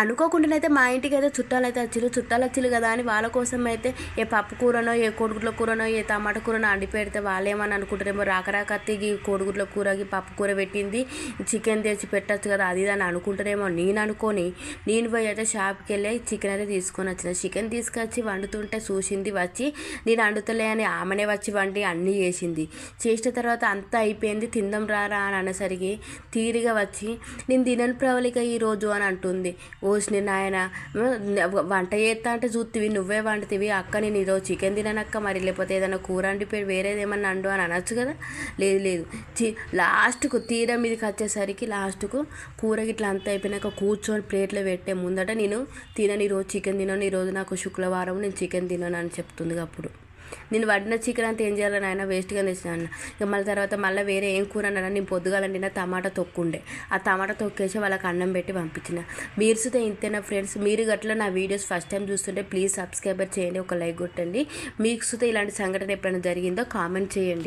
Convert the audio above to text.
అనుకోకుండానైతే మా ఇంటికి అయితే చుట్టాలు అయితే వచ్చిరు చుట్టాలు వచ్చిరు కదా అని వాళ్ళ కోసం అయితే ఏ పప్పు కూరనో ఏ కోడిగుడ్ల కూరనో ఏ టమాటా కూరనో అండి పెడితే వాళ్ళేమని అనుకుంటారేమో. రాక రాక అత్తికి కోడిగుడ్ల కూరకి పప్పు కూర పెట్టింది. చికెన్ తెచ్చి పెట్టచ్చు కదా అది ఇది అని అనుకుంటారేమో. నేను అనుకొని నేను పోయి అయితే షాప్కి వెళ్ళి చికెన్ అయితే తీసుకొని వచ్చిన. చికెన్ తీసుకొచ్చి వండుతుంటే చూసింది వచ్చి నేను వండుతలే అని ఆమెనే వచ్చి వండి అన్నీ చేసింది. చేసిన తర్వాత అంతా అయిపోయింది తిందాం రారా అని అనేసరికి తీరిగా వచ్చి నేను తినని ప్రవళిక ఈరోజు అని అంటుంది. ఓసిని నాయన వంట చేస్తా అంటే చూస్తువి నువ్వే వండుతీవి అక్క నేను ఈరోజు చికెన్ తిననక్క మరి లేకపోతే ఏదైనా కూర వండిపోయి వేరేది ఏమన్నా అండు అని అనొచ్చు కదా? లేదు లేదు. చి లాస్ట్కు తీర మీదకి వచ్చేసరికి లాస్ట్కు కూర గిట్లా అంతా అయిపోయినాక కూర్చొని ప్లేట్లో పెట్టే ముందట నేను తినను ఈరోజు చికెన్ తినను ఈరోజు నాకు శుక్రవారం నేను చికెన్ తినను అని చెప్తుంది అప్పుడు. నేను వండిన చికెన్ అంతా ఏం చేయాలని ఆయన వేస్ట్గా తెచ్చిన అన్న. ఇక మళ్ళీ తర్వాత మళ్ళీ వేరే ఏం కూర అన్నా నేను పొద్దుగాలండి నా టమాటా తొక్కుండే. ఆ టమాటా తొక్కేసి వాళ్ళకి అన్నం పెట్టి పంపించిన. మీరు ఇంతేనా ఫ్రెండ్స్? మీరు గట్ల నా వీడియోస్ ఫస్ట్ టైం చూస్తుంటే ప్లీజ్ సబ్స్క్రైబర్ చేయండి ఒక లైక్ కొట్టండి. మీకు ఇలాంటి సంఘటన ఎప్పుడైనా జరిగిందో కామెంట్ చేయండి.